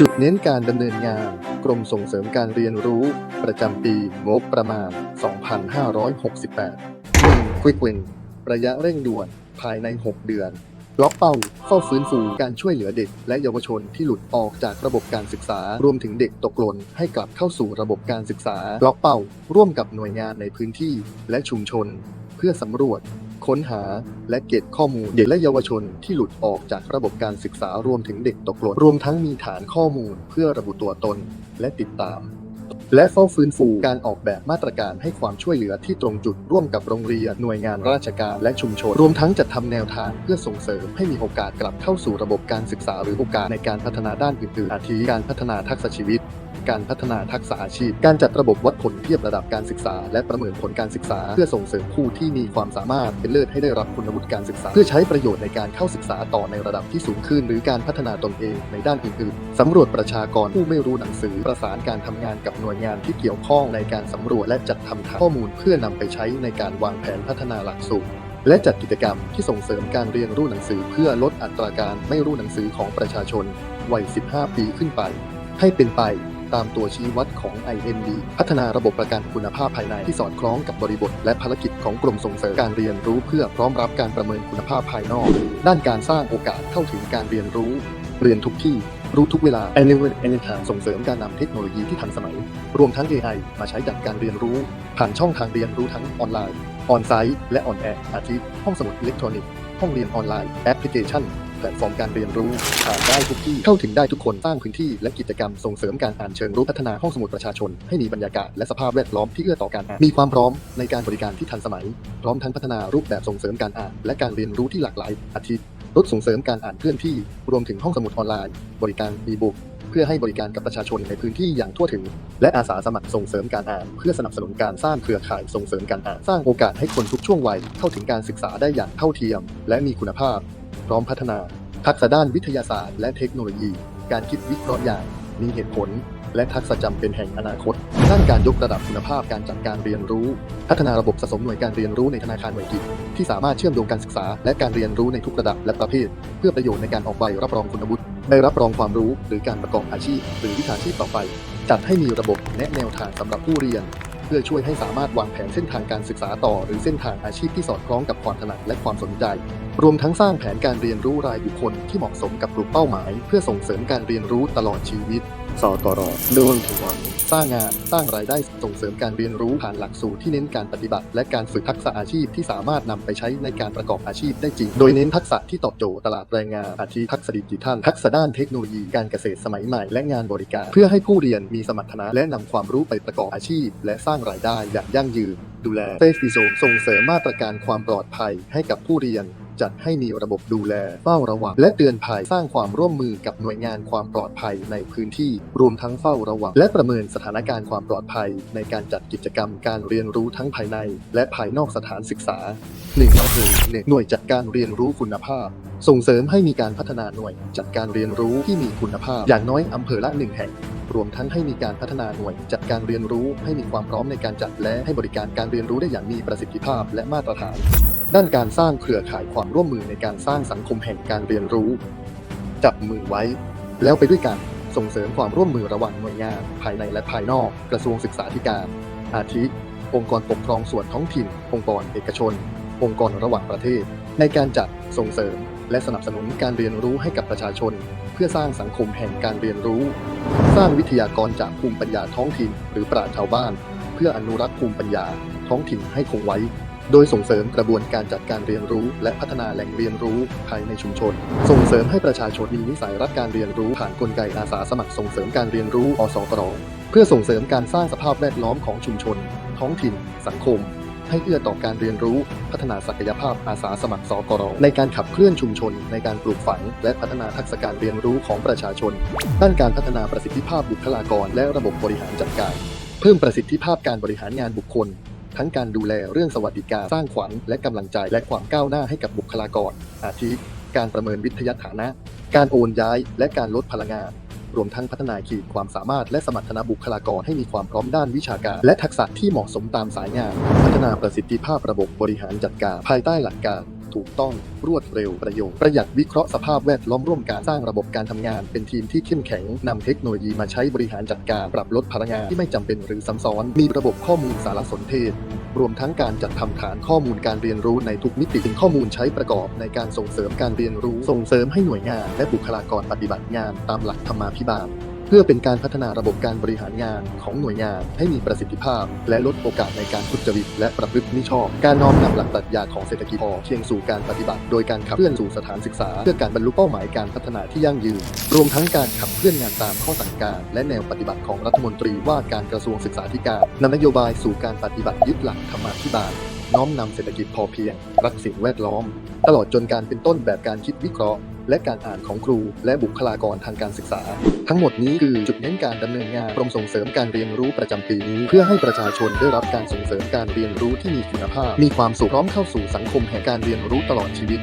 จุดเน้นการดำเนินงาน กรมส่งเสริมการเรียนรู้ ประจำปีงบประมาณ 2568 1. Quick Win ระยะเร่งด่วนภายใน 6 เดือน ล็อกเป้าเข้าฟื้นฟูการช่วยเหลือเด็ก และเยาวชนที่หลุดออกจากระบบการศึกษา รวมถึงเด็กตกหล่นให้กลับเข้าสู่ระบบการศึกษา ล็อกเป้า ร่วมกับหน่วยงานในพื้นที่และชุมชน เพื่อสำรวจ ค้นหาและเก็บข้อมูลเด็กและเยาวชนที่หลุดออกจากระบบการศึกษารวมถึงเด็กตกหล่นรวมทั้งมีฐานข้อมูลเพื่อระบุตัวตนและติดตาม และเฝ้าฟื้นฟูการออกแบบมาตรการให้ความช่วยเหลือที่ตรงจุดร่วมกับโรงเรียนหน่วยงานราชการและชุมชน รวมทั้งจัดทำแนวทางเพื่อส่งเสริมให้มีโอกาสกลับเข้าสู่ระบบการศึกษาหรือโอกาสในการพัฒนาด้านอื่นๆอาทิการพัฒนาทักษะชีวิต การพัฒนาทักษะอาชีพ การจัดระบบวัดผลเทียบระดับการศึกษา และประเมินผลการศึกษา เพื่อส่งเสริมผู้ที่มีความสามารถเป็นเลิศให้ได้รับคุณวุฒิการศึกษา เพื่อใช้ประโยชน์ในการเข้าศึกษาต่อในระดับที่สูงขึ้น หรือการพัฒนาตนเองในด้านอื่นๆสำรวจประชากรผู้ไม่รู้หนังสือประสานการทำงานกับหน่วยงานที่เกี่ยวข้องในการสำรวจและจัดทำข้อมูล เพื่อนำไปใช้ในการวางแผนพัฒนาหลักสูตรและจัดกิจกรรมที่ส่งเสริมการเรียนรู้หนังสือเพื่อลดอัตราการไม่รู้หนังสือของประชาชนวัย 15 ปีขึ้นไป ให้เป็นไป ตามตัวชี้วัดของ IMD พัฒนาระบบประกันคุณภาพภายในที่สอดคล้องกับบริบท และภารกิจของกรมส่งเสริมการเรียนรู้เพื่อพร้อมรับการประเมินคุณภาพภายนอก ด้านการสร้างโอกาสเข้าถึงการเรียนรู้ เรียนทุกที่รู้ทุกเวลา Anywhere Anytime ส่งเสริมการนำเทคโนโลยีที่ทันสมัย รวมทั้ง AI มาใช้จัดการเรียนรู้ ผ่านช่องทางเรียนรู้ทั้งออนไลน์ ออนไซต์ และออนแอร์อาทิห้องสมุดอิเล็กทรอนิกส์ ห้องเรียนออนไลน์ แอปพลิเคชัน ลตฟอร์มการเรียนรู้อ่านได้ทุกที่เข้าถึงได้ทุกคนสร้างพื้นที่และกิจกรรมส่งเสริมการอ่านเชิงรุกพัฒนาห้องสมุดประชาชน ให้มีบรรยากาศและสภาพแวดล้อมที่เอื้อต่อการอ่านมีความพร้อมในการบริการที่ทันสมัย พร้อมทั้งพัฒนารูปแบบส่งเสริมการอ่าน และการเรียนรู้ที่หลากหลายอาทิรถส่งเสริมการอ่านเคลื่อนที่รวมถึงห้องสมุดออนไลน์ บริการอีบุ๊ก พื่อให้บริการกับประชาชนในพื้นที่อย่างทั่วถึง และอาสาสมัครส่งเสริมการอ่าน เพื่อสนับสนุนการสร้างเครือข่ายส่งเสริมการอ่านสร้างโอกาสให้คนทุกช่วงวัยเข้าถึงการศึกษาได้อย่างเท่าเทียม และมีคุณภาพ พร้อมพัฒนา ทักษะด้านวิทยาศาสตร์และเทคโนโลยี การคิดวิเคราะห์อย่างมีเหตุผล และทักษะจำเป็นแห่งอนาคตด้านการยกระดับคุณภาพการจัดการเรียนรู้ พัฒนาระบบสะสมหน่วยการเรียนรู้ในธนาคารหน่วยกิจ ที่สามารถเชื่อมโยงการศึกษา และการเรียนรู้ในทุกระดับและประเภท เพื่อประโยชน์ในการออกใบรับรองคุณวุฒิ ได้รับรองความรู้หรือการประกอบอาชีพ หรือวิชาชีพต่อไป จัดให้มีระบบแนะแนวทางสำหรับผู้เรียน เพื่อช่วยให้สามารถวางแผนเส้นทางการศึกษาต่อ หรือเส้นทางอาชีพที่สอดคล้องกับความถนัดและความสนใจ รวมทั้งสร้างแผนการเรียนรู้รายบุคคลที่เหมาะสมกับกลุ่มเป้าหมาย เพื่อส่งเสริมการเรียนรู้ตลอดชีวิต สตรเรื่องถึงวันสร้างงานสร้างรายได้ส่งเสริมการเรียนรู้ผ่านหลักสูตรที่เน้นการปฏิบัติ และการฝึกทักษะอาชีพที่สามารถนำไปใช้ในการประกอบอาชีพได้จริง โดยเน้นทักษะที่ตอบโจทย์ตลาดแรงงานอาทิทักษะดิจิทัลทักษะด้านเทคโนโลยีการเกษตรสมัยใหม่และงานบริการ เพื่อให้ผู้เรียนมีสมรรถนะและนำความรู้ไปประกอบอาชีพ และสร้างรายได้อย่างยั่งยืน ดูแลเซฟฟิโซส่งเสริมมาตรการความปลอดภัยให้กับผู้เรียน จัดให้มีระบบดูแลเฝ้าระวัง และเตือนภัยสร้างความร่วมมือกับหน่วยงานความปลอดภัยในพื้นที่ รวมทั้งเฝ้าระวัง และประเมินสถานการณ์ความปลอดภัย ในการจัดกิจกรรมการเรียนรู้ทั้งภายใน และภายนอกสถานศึกษา1อำเภอหนึ่งหน่วยจัดการเรียนรู้คุณภาพส่งเสริมให้มีการพัฒนาหน่วย จัดการเรียนรู้ที่มีคุณภาพ อย่างน้อยอำเภอละหนึ่งแห่ง รวมทั้งให้มีการพัฒนาหน่วย จัดการเรียนรู้ให้มีความพร้อมในการจัดและให้บริการการเรียนรู้ได้อย่างมีประสิทธิภาพและมาตรฐาน ด้านการสร้างเครือข่ายความร่วมมือในการสร้างสังคมแห่งการเรียนรู้ จับมือไว้ แล้วไปด้วยกันส่งเสริมความร่วมมือระหว่างหน่วยงาน ภายในและภายนอก กระทรวงศึกษาธิการ อาทิ องค์กรปกครองส่วนท้องถิ่น องค์กรเอกชน องค์กรระหว่างประเทศ ในการจัดส่งเสริม และสนับสนุนการเรียนรู้ให้กับประชาชน เพื่อสร้างสังคมแห่งการเรียนรู้ สร้างวิทยากรจากภูมิปัญญาท้องถิ่นหรือปราชชาวบ้าน เพื่ออนุรักษ์ภูมิปัญญาท้องถิ่นให้คงไว้ โดยส่งเสริมกระบวนการจัดการเรียนรู้ และพัฒนาแหล่งเรียนรู้ภายในชุมชน ส่งเสริมให้ประชาชนมีนิสัยรักการเรียนรู้ผ่านกลไกอาสาสมัครส่งเสริมการเรียนรู้อสกรเพื่อส่งเสริมการสร้างสภาพแวดล้อมของชุมชน ท้องถิ่น สังคม ให้เอื้อต่อการเรียนรู้ พัฒนาศักยภาพอาสาสมัครสกรในการขับเคลื่อนชุมชน ในการปลูกฝัง และพัฒนาทักษะการเรียนรู้ของประชาชน ด้านการพัฒนาประสิทธิภาพบุคลากร และระบบบริหารจัดการ เพิ่มประสิทธิภาพการบริหารงานบุคคล ทั้งการดูแลเรื่องสวัสดิการสร้างขวัญและกำลังใจและความก้าวหน้าให้กับบุคลากร อาทิ การประเมินวิทยาฐานะ การโอนย้าย และการลดพลังงาน รวมทั้งพัฒนาขีดความสามารถและสมรรถนะบุคลากรให้มีความพร้อมด้านวิชาการ และทักษะที่เหมาะสมตามสายงาน พัฒนาประสิทธิภาพระบบบริหารจัดการภายใต้หลักการ ถูกต้องรวดเร็วประโยชน์ประหยัดวิเคราะห์สภาพแวดล้อมร่วมการสร้างระบบการทำงาน เป็นทีมที่เข้มแข็งนำเทคโนโลยีมาใช้บริหารจัดการปรับลดพลังงานที่ไม่จำเป็นหรือซ้ำซ้อน มีระบบข้อมูลสารสนเทศ รวมทั้งการจัดทำฐานข้อมูลการเรียนรู้ในทุกมิติเป็นข้อมูลใช้ประกอบในการส่งเสริมการเรียนรู้ส่งเสริมให้หน่วยงาน และบุคลากรปฏิบัติงานตามหลักธรรมาภิบาล เพื่อเป็นการพัฒนาระบบการบริหารงานของหน่วยงานให้มีประสิทธิภาพ และลดโอกาสในการทุจริตและประพฤติมิชอบ การน้อมนำหลักปรัชญาของเศรษฐกิจพอเพียงสู่การปฏิบัติ โดยการขับเคลื่อนสู่สถานศึกษา เพื่อการบรรลุเป้าหมายการพัฒนาที่ยั่งยืน รวมทั้งการขับเคลื่อนงานตามข้อสั่งการ และแนวปฏิบัติของรัฐมนตรีว่าการกระทรวงศึกษาธิการนำนโยบายสู่การปฏิบัติยึดหลักธรรมาภิบาลน้อมนำเศรษฐกิจพอเพียง รักสิ่งแวดล้อม ตลอดจนการเป็นต้นแบบการคิดวิเคราะห์ และการอ่านของครู และบุคลากรทางการศึกษา ทั้งหมดนี้คือจุดเน้นการดำเนินงานกรมส่งเสริมการเรียนรู้ประจำปีนี้ เพื่อให้ประชาชนได้รับการส่งเสริมการเรียนรู้ที่มีคุณภาพ มีความสุขพร้อมเข้าสู่สังคมแห่งการเรียนรู้ตลอดชีวิต